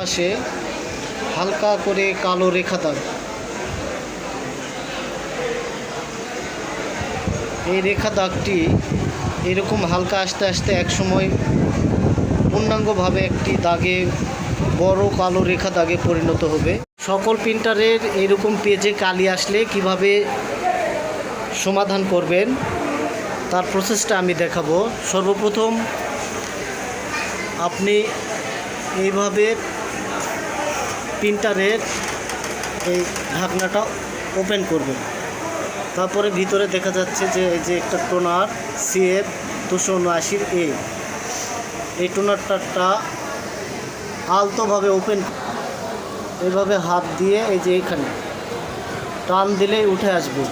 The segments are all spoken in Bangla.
পাশে হালকা করে কালো রেখা দাগ এই রেখা দাগটি এরকম হালকা আস্তে আস্তে এক সময় পূর্ণাঙ্গভাবে একটি দাগে, বড় কালো রেখা দাগে পরিণত হবে। সকল প্রিন্টারের এরকম পেজে কালি আসলে কীভাবে সমাধান করবেন, তার প্রসেসটা আমি দেখাবো। সর্বপ্রথম আপনি এইভাবে প্রিন্টারের এই ঢাকনাটা ওপেন করবেন তারপরে ভিতরে দেখা যাচ্ছে যে এই যে একটা টোনার সিএফ দুশো উনআশির এ। এই টোনারটা আলতোভাবে ওপেন এইভাবে হাত দিয়ে এই যে এইখানে টান দিলেই উঠে আসবে।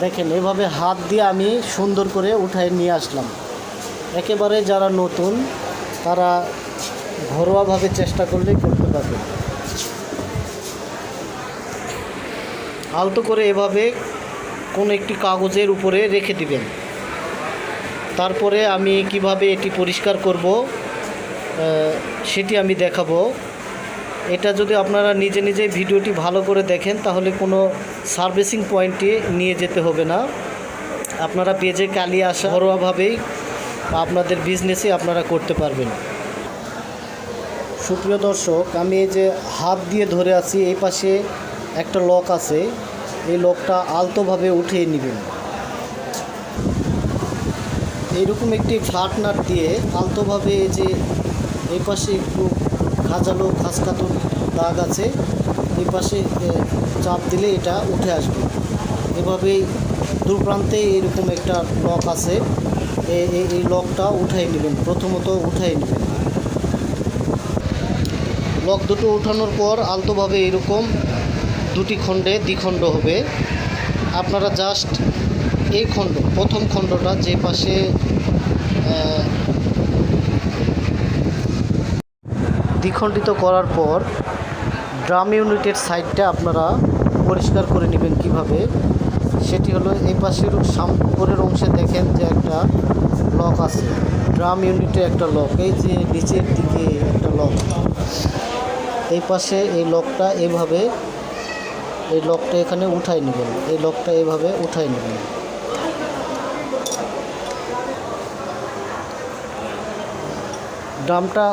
দেখেন, এভাবে হাত দিয়ে আমি সুন্দর করে উঠায় নিয়ে আসলাম। একেবারে যারা নতুন, তারা ঘরোয়াভাবে চেষ্টা করলেই করতে পারবে। আলতো করে এভাবে কোনো একটি কাগজের উপরে রেখে দিবেন। তারপরে আমি কীভাবে এটি পরিষ্কার করব সেটি আমি দেখাবো। এটা যদি আপনারা নিজে নিজে ভিডিওটি ভালো করে দেখেন, তাহলে কোনো সার্ভিসিং পয়েন্টে নিয়ে যেতে হবে না। আপনারা পেজে কালি আসা ঘরোয়াভাবেই আপনাদের বিজনেসে আপনারা করতে পারবেন। সুপ্রিয় দর্শক, আমি এই যে হাত দিয়ে ধরে আছি, এই পাশে একটা লক আছে। এই লকটা আলতোভাবে উঠিয়ে নেবেন। এইরকম একটি ফ্ল্যাট নাট দিয়ে আলতোভাবে এই যে এই পাশে একটু খাজালো খাসকাতো দাগ আছে, এই পাশে চাপ দিলে এটা উঠে আসবে। এভাবেই দু প্রান্তে এরকম একটা লক আছে। এই লকটা উঠাই নেবেন, প্রথমত উঠাই নেবেন। লক দুটো উঠানোর পর আলতোভাবে এরকম দুটি খণ্ডে দ্বিখণ্ড হবে। আপনারা জাস্ট এই খণ্ড, প্রথম খণ্ডটা যে পাশে দ্বিখণ্ডিত করার পর ড্রাম ইউনিটের সাইডটা আপনারা পরিষ্কার করে নেবেন কীভাবে। সেটি হলো এই পাশের উপরের অংশে দেখেন যে একটা লক আছে। ড্রাম ইউনিটে একটা লক, এই যে নিচের দিকে একটা লক। এই পাশে এই লকটা এভাবে, এই লকটা এখানে উঠাই নেবেন। এই লকটা এভাবে উঠাই নেবেন। ড্রামটা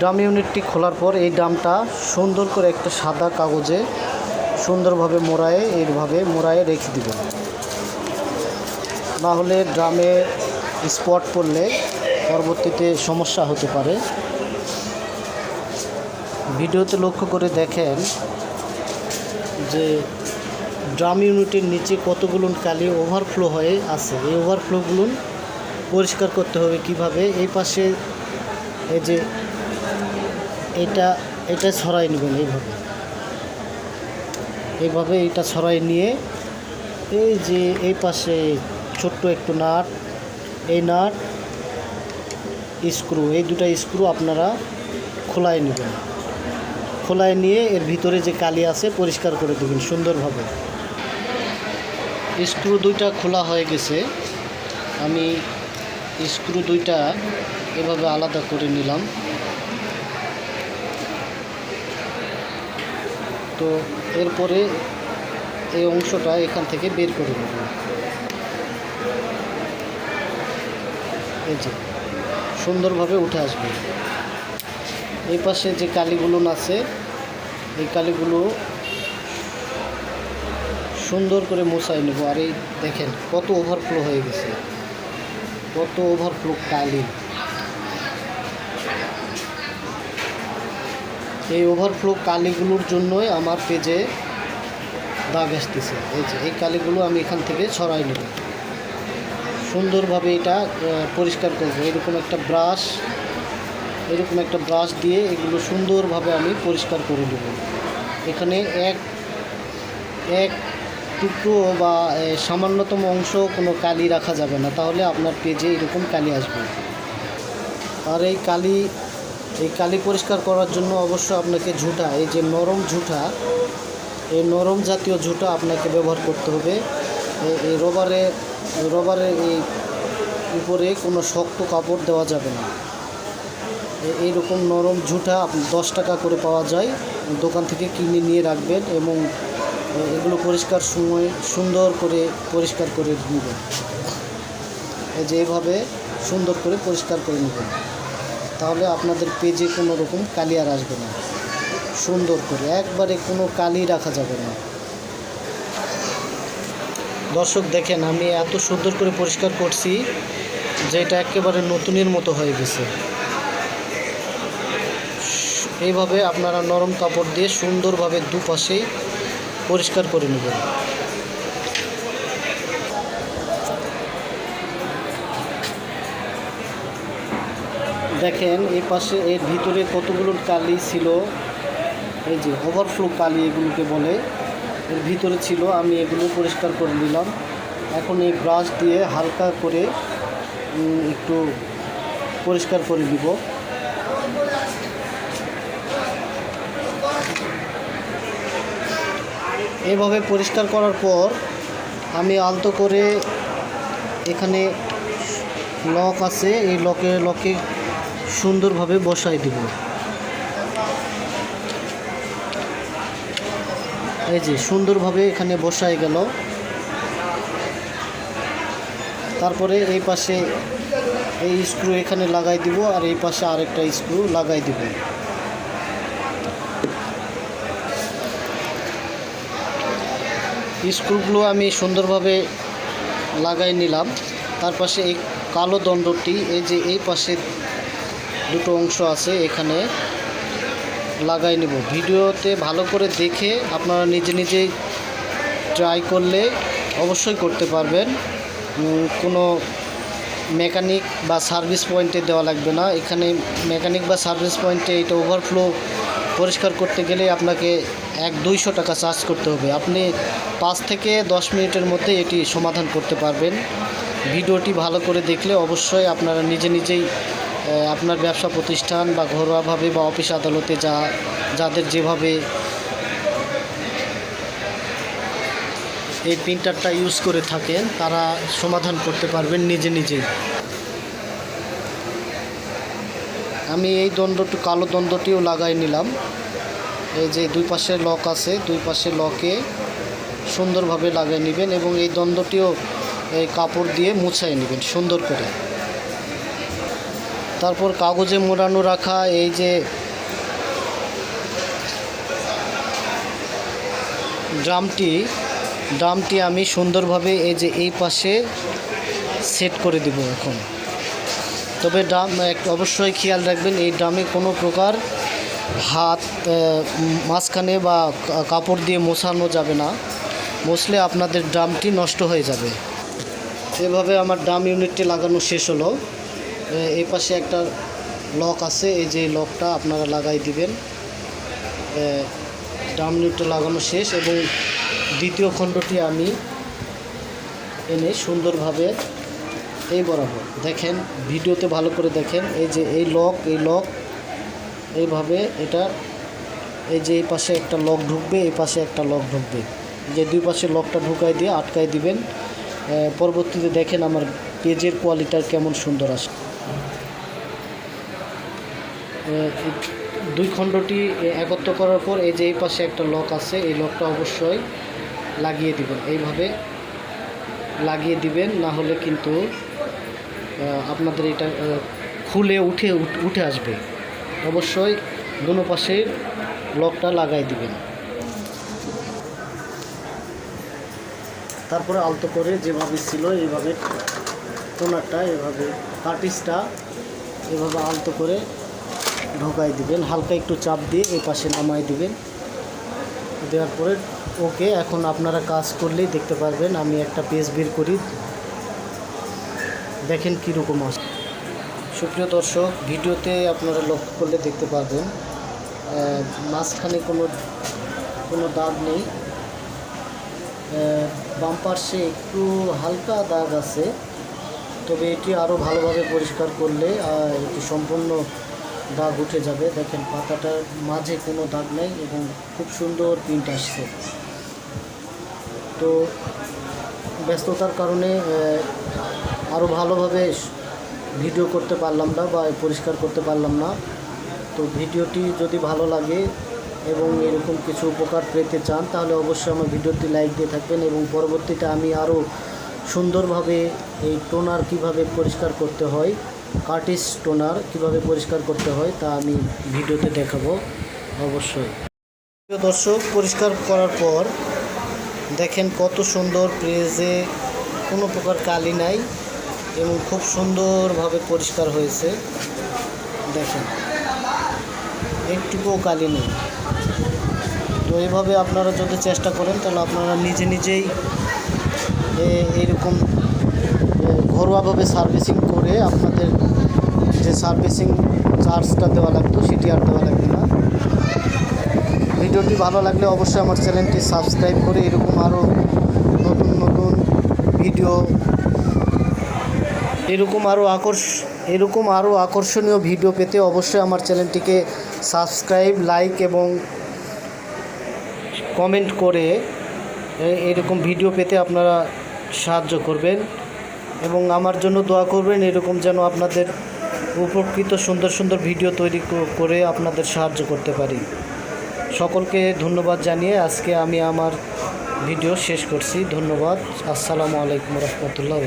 ড্রাম ইউনিটটি খোলার পর এই ড্রামটা সুন্দর করে একটা সাদা কাগজে সুন্দরভাবে মোড়ায়ে, এইভাবে মোড়ায়ে রেখে দেবেন। না হলে ড্রামে স্পট পড়লে পরবর্তীতে সমস্যা হতে পারে। ভিডিওতে লক্ষ্য করে দেখেন যে ড্রাম ইউনিটের নিচে কতগুলো কালি ওভারফ্লো হয়ে আছে। এই ওভারফ্লোগুলো পরিষ্কার করতে হবে কীভাবে? এই পাশে এই যে এটা এটা ছড়াই নেবেন এইভাবে। এইভাবে এটা ছড়াই নিয়ে এই যে এই পাশে ছোট্ট একটু নাট, এই নাট, স্ক্রু, এই দুটা স্ক্রু আপনারা খোলাই নেবেন। খোলাই নিয়ে এর ভিতরে যে কালি আছে, পরিষ্কার করে দেবেন সুন্দরভাবে। স্ক্রু দুইটা খোলা হয়ে গেছে। আমি স্ক্রু দুইটা এভাবে আলাদা করে নিলাম। তো এরপরে এই অংশটা এখান থেকে বের করে নেব। এই যে, সুন্দরভাবে উঠে আসবে। এই পাশে যে কালিগুলো আছে, এই কালিগুলো সুন্দর করে মোছাই নেব। আর এই দেখেন, কত ওভারফ্লো হয়ে গেছে। কত ওভারফ্লো কালি। এই ওভারফ্লো কালিগুলোর জন্যই আমার পেজে দাগ আসতেছে। এই যে, এই কালিগুলো আমি এখান থেকে ছড়াই নেব। সুন্দরভাবে এটা পরিষ্কার করব। এরকম একটা ব্রাশ এরকম একটা ব্রাশ দিয়ে এগুলো সুন্দরভাবে আমি পরিষ্কার করে নেব। এখানে এক এক টুকরো বা সামান্যতম অংশ কোনো কালি রাখা যাবে না। তাহলে আপনার পেজে এরকম কালি আসবে। আর এই কালি এই কালি পরিষ্কার করার জন্য অবশ্য আপনাকে ঝুঁটা, এই যে নরম ঝুঁটা, এই নরম জাতীয় ঝুঁটা আপনাকে ব্যবহার করতে হবে। এই- রবারে, রবারের এই উপরে কোনো শক্ত কাপড় দেওয়া যাবে না। এইরকম নরম ঝুঁটা দশ টাকা করে পাওয়া যায়। দোকান থেকে কিনে নিয়ে রাখবেন এবং এগুলো পরিষ্কার সময়, সুন্দর করে পরিষ্কার করে নেবেন। এই যে এভাবে সুন্দর করে পরিষ্কার করে নেবেন। তাহলে আপনাদের পেজে কোনো রকম কালি আর আসবে না। সুন্দর করে, একবারে কোনো কালি রাখা যাবে না। দর্শক দেখেন, আমি এত সুন্দর করে পরিষ্কার করছি যে এটা একেবারে নতুনের মতো হয়ে গেছে। এইভাবে আপনারা নরম কাপড় দিয়ে সুন্দরভাবে দুপাশেই পরিষ্কার করে নেবেন। দেখেন, এই পাশে, এর ভিতরে কতগুলো কালি ছিল, এই যে ওভারফ্লো কালি এগুলোকে বলে, এর ভিতরে ছিল, আমি এগুলো পরিষ্কার করে নিলাম। এখন এই ব্রাশ দিয়ে হালকা করে একটু পরিষ্কার করে দিব এভাবে পরিষ্কার করার পর আমি আলতো করে এখানে লক আছে, এই লকে লকে সুন্দরভাবে বসাই দিব। এই যে সুন্দরভাবে এখানে বসাই গেল। তারপরে এই পাশে এই স্ক্রু এখানে লাগাই দিব আর এই পাশে আরেকটা স্ক্রু লাগাই দিব। স্ক্রুগুলো আমি সুন্দরভাবে লাগাই নিলাম। তার পাশে এই কালো দণ্ডটি, এই যে এই পাশে দুটো অংশ আছে, এখানে লাগাই নেব। ভিডিওতে ভালো করে দেখে আপনারা নিজে নিজেই ট্রাই করলে অবশ্যই করতে পারবেন। কোনো মেকানিক বা সার্ভিস পয়েন্টে দেওয়া লাগবে না। এখানে মেকানিক বা সার্ভিস পয়েন্টে এটা ওভারফ্লো পরিষ্কার করতে গেলে আপনাকে এক দুইশো টাকা চার্জ করতে হবে। আপনি পাঁচ থেকে দশ মিনিটের মধ্যে এটি সমাধান করতে পারবেন। ভিডিওটি ভালো করে দেখলে অবশ্যই আপনারা নিজে নিজেই আপনার ব্যবসা প্রতিষ্ঠান বা ঘরোয়াভাবে বা অফিস আদালতে যা, যাদের যেভাবে এই প্রিন্টারটা ইউজ করে থাকেন, তারা সমাধান করতে পারবেন নিজে নিজেই। আমি এই দণ্ডটি, কালো দণ্ডটিও লাগাই নিলাম। এই যে দুই পাশে লক আছে, দুই পাশে লকে সুন্দরভাবে লাগাই নেবেন এবং এই দণ্ডটিও এই কাপড় দিয়ে মুছাই নেবেন সুন্দর করে। তারপর কাগজে মোড়ানো রাখা, এই যে ড্রামটি ড্রামটি আমি সুন্দরভাবে এই যে এই পাশে সেট করে দেব এখন। তবে ড্রাম অবশ্যই খেয়াল রাখবেন, এই ড্রামে কোনো প্রকার হাত মাঝখানে বা কাপড় দিয়ে মোছানো যাবে না। মুছলে আপনাদের ড্রামটি নষ্ট হয়ে যাবে। এভাবে আমার ড্রাম ইউনিটটি লাগানো শেষ হলো। এই পাশে একটা লক আছে, এই যে লকটা আপনারা লাগাই দিবেন। ড্রাম ইউনিটটা লাগানো শেষ এবং দ্বিতীয় খণ্ডটি আমি এনে সুন্দরভাবে এই বরাবর। দেখেন, ভিডিওতে ভালো করে দেখেন, এই যে এই লক এই লক এইভাবে এটা, এই যে এই পাশে একটা লক ঢুকবে, এই পাশে একটা লক ঢুকবে। যে দুই পাশে লকটা ঢুকাই দিয়ে আটকাই দিবেন। পরবর্তীতে দেখেন আমার পেজের কোয়ালিটার কেমন সুন্দর আসে। দুই খণ্ডটি একত্র করার পর এই যে এই পাশে একটা লক আছে, এই লকটা অবশ্যই লাগিয়ে দিবেন। এইভাবে লাগিয়ে দিবেন, না হলে কিন্তু আপনাদের এটা খুলে উঠে উঠ- আসবে। অবশ্যই দুনো পাশে লকটা লাগাই দিবেন। তারপরে আলতো করে যেভাবে ছিল, এইভাবে টোনারটা এভাবে কাটিসটা, এভাবে আলতো করে ঢোকাই দিবেন। হালকা একটু চাপ দিয়ে এই পাশে নামাই দিবেন। দেওয়ার পরে, ওকে এখন আপনারা কাজ করলেই দেখতে পারবেন, আমি একটা পেজ বের করি। দেখেন কীরকম আসে সুপ্রিয় দর্শক, ভিডিওতে আপনারা লক্ষ্য করলে দেখতে পারবেন মাঝখানে কোনো কোনো দাগ নেই। বাম পার্শ্বে একটু হালকা দাগ আছে, তবে এটি আরও ভালোভাবে পরিষ্কার করলে এটি সম্পূর্ণ দাগ উঠে যাবে। দেখেন, পাতাটার মাঝে কোনো দাগ নেই এবং খুব সুন্দর প্রিন্ট আসছে। তো ব্যস্ততার কারণে আরও ভালোভাবে ভিডিও করতে পারলাম না বা পরিষ্কার করতে পারলাম না। তো ভিডিওটি যদি ভালো লাগে এবং এরকম কিছু উপকার পেতে চান, তাহলে অবশ্যই আমার ভিডিওটি লাইক দিয়ে থাকবেন এবং পরবর্তীতে আমি আরও সুন্দরভাবে এই টোনার কীভাবে পরিষ্কার করতে হয়, কার্টিস টোনার কীভাবে পরিষ্কার করতে হয় তা আমি ভিডিওতে দেখাবো অবশ্যই। প্রিয় দর্শক, পরিষ্কার করার পর দেখেন কত সুন্দর প্রেজে কোনো প্রকার কালি নাই। এবং খুব সুন্দরভাবে পরিষ্কার হয়েছে। দেখেন, একটুকুও কালি নেই। তো এইভাবে আপনারা যদি চেষ্টা করেন, তাহলে আপনারা নিজে নিজেই এইরকম ঘরোয়াভাবে সার্ভিসিং করে আপনাদের যে সার্ভিসিং চার্জটা দেওয়া লাগতো, সেটি আর দেওয়া লাগবে না। ভিডিওটি ভালো লাগলে অবশ্যই আমার চ্যানেলটি সাবস্ক্রাইব করে এরকম আরও নতুন নতুন ভিডিও এরকম আরও আকর্ষ, এরকম আরও আকর্ষণীয় ভিডিও পেতে অবশ্যই আমার চ্যানেলটিকে সাবস্ক্রাইব লাইক এবং কমেন্ট করে এরকম ভিডিও পেতে আপনারা সাহায্য করবেন এবং আমার জন্য দোয়া করবেন এরকম যেন আপনাদের উপকৃত সুন্দর সুন্দর ভিডিও তৈরি করে আপনাদের সাহায্য করতে পারি। সকলকে ধন্যবাদ জানিয়ে আজকে আমি আমার ভিডিও শেষ করছি। ধন্যবাদ। আসসালামু আলাইকুম রহমতুল্লাহ